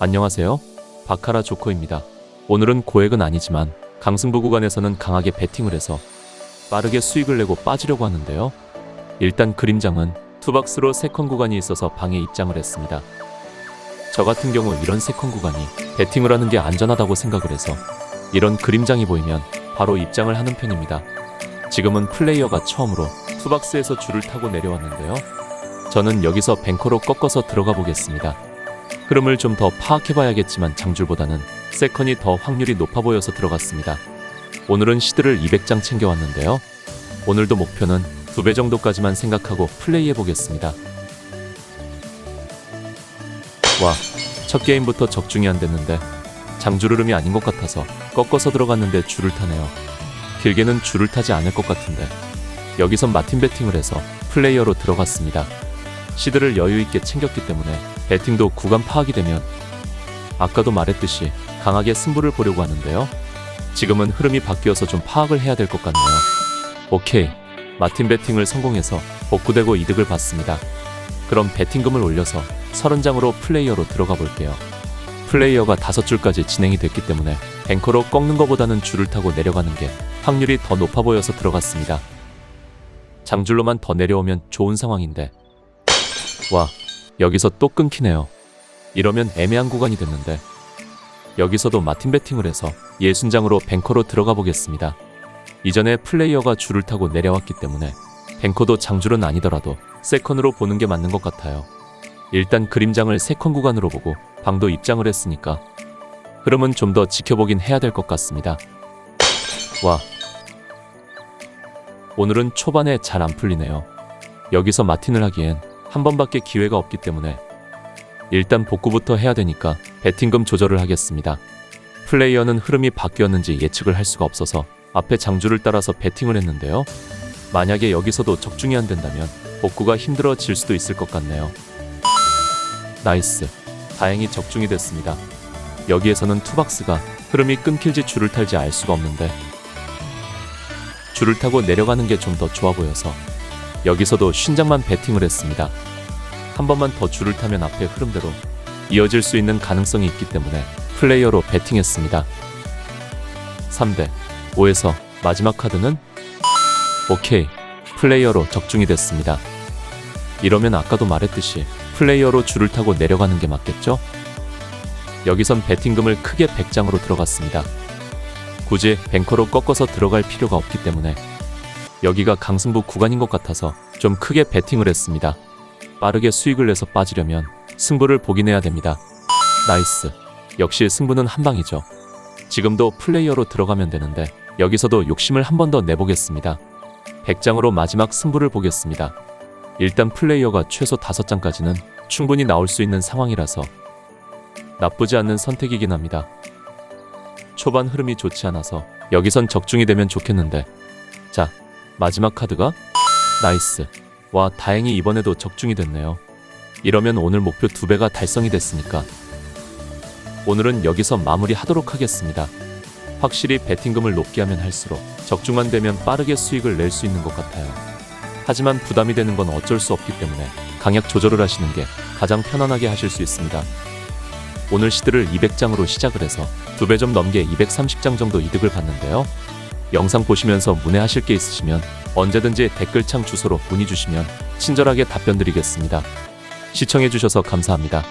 안녕하세요. 바카라 조커입니다. 오늘은 고액은 아니지만 강승부 구간에서는 강하게 베팅을 해서 빠르게 수익을 내고 빠지려고 하는데요. 일단 그림장은 투박스로 세컨 구간이 있어서 방에 입장을 했습니다. 저 같은 경우 이런 세컨 구간이 베팅을 하는 게 안전하다고 생각을 해서 이런 그림장이 보이면 바로 입장을 하는 편입니다. 지금은 플레이어가 처음으로 투박스에서 줄을 타고 내려왔는데요. 저는 여기서 뱅커로 꺾어서 들어가 보겠습니다. 흐름을 좀 더 파악해봐야겠지만 장줄보다는 세컨이 더 확률이 높아 보여서 들어갔습니다. 오늘은 시드를 200장 챙겨왔는데요. 오늘도 목표는 두 배 정도까지만 생각하고 플레이해보겠습니다. 와, 첫 게임부터 적중이 안 됐는데 장줄 흐름이 아닌 것 같아서 꺾어서 들어갔는데 줄을 타네요. 길게는 줄을 타지 않을 것 같은데 여기선 마틴 배팅을 해서 플레이어로 들어갔습니다. 시드를 여유 있게 챙겼기 때문에 배팅도 구간 파악이 되면 아까도 말했듯이 강하게 승부를 보려고 하는데요. 지금은 흐름이 바뀌어서 좀 파악을 해야 될 것 같네요. 오케이. 마틴 배팅을 성공해서 복구되고 이득을 봤습니다. 그럼 배팅금을 올려서 30장으로 플레이어로 들어가 볼게요. 플레이어가 5줄까지 진행이 됐기 때문에 뱅커로 꺾는 것보다는 줄을 타고 내려가는 게 확률이 더 높아 보여서 들어갔습니다. 장줄로만 더 내려오면 좋은 상황인데 와 여기서 또 끊기네요. 이러면 애매한 구간이 됐는데 여기서도 마틴 배팅을 해서 예순장으로 뱅커로 들어가 보겠습니다. 이전에 플레이어가 줄을 타고 내려왔기 때문에 뱅커도 장줄은 아니더라도 세컨으로 보는 게 맞는 것 같아요. 일단 그림장을 세컨 구간으로 보고 방도 입장을 했으니까 흐름은 좀 더 지켜보긴 해야 될 것 같습니다. 와 오늘은 초반에 잘 안 풀리네요. 여기서 마틴을 하기엔 한 번밖에 기회가 없기 때문에 일단 복구부터 해야 되니까 배팅금 조절을 하겠습니다. 플레이어는 흐름이 바뀌었는지 예측을 할 수가 없어서 앞에 장주를 따라서 배팅을 했는데요. 만약에 여기서도 적중이 안 된다면 복구가 힘들어질 수도 있을 것 같네요. 나이스. 다행히 적중이 됐습니다. 여기에서는 투박스가 흐름이 끊길지 줄을 탈지 알 수가 없는데 줄을 타고 내려가는 게 좀 더 좋아 보여서 여기서도 쉰장만 배팅을 했습니다. 한 번만 더 줄을 타면 앞에 흐름대로 이어질 수 있는 가능성이 있기 때문에 플레이어로 배팅했습니다. 3대 5에서 마지막 카드는 오케이 플레이어로 적중이 됐습니다. 이러면 아까도 말했듯이 플레이어로 줄을 타고 내려가는 게 맞겠죠? 여기선 배팅금을 크게 100장으로 들어갔습니다. 굳이 뱅커로 꺾어서 들어갈 필요가 없기 때문에 여기가 강승부 구간인 것 같아서 좀 크게 배팅을 했습니다. 빠르게 수익을 내서 빠지려면 승부를 보긴 해야 됩니다. 나이스. 역시 승부는 한 방이죠. 지금도 플레이어로 들어가면 되는데 여기서도 욕심을 한 번 더 내보겠습니다. 100장으로 마지막 승부를 보겠습니다. 일단 플레이어가 최소 5장까지는 충분히 나올 수 있는 상황이라서 나쁘지 않는 선택이긴 합니다. 초반 흐름이 좋지 않아서 여기선 적중이 되면 좋겠는데 자 마지막 카드가 나이스. 와 다행히 이번에도 적중이 됐네요. 이러면 오늘 목표 두 배가 달성이 됐으니까. 오늘은 여기서 마무리하도록 하겠습니다. 확실히 베팅금을 높게 하면 할수록 적중만 되면 빠르게 수익을 낼 수 있는 것 같아요. 하지만 부담이 되는 건 어쩔 수 없기 때문에 강약 조절을 하시는 게 가장 편안하게 하실 수 있습니다. 오늘 시드를 200장으로 시작을 해서 두 배 좀 넘게 230장 정도 이득을 봤는데요. 영상 보시면서 문의하실 게 있으시면 언제든지 댓글창 주소로 문의 주시면 친절하게 답변 드리겠습니다. 시청해주셔서 감사합니다.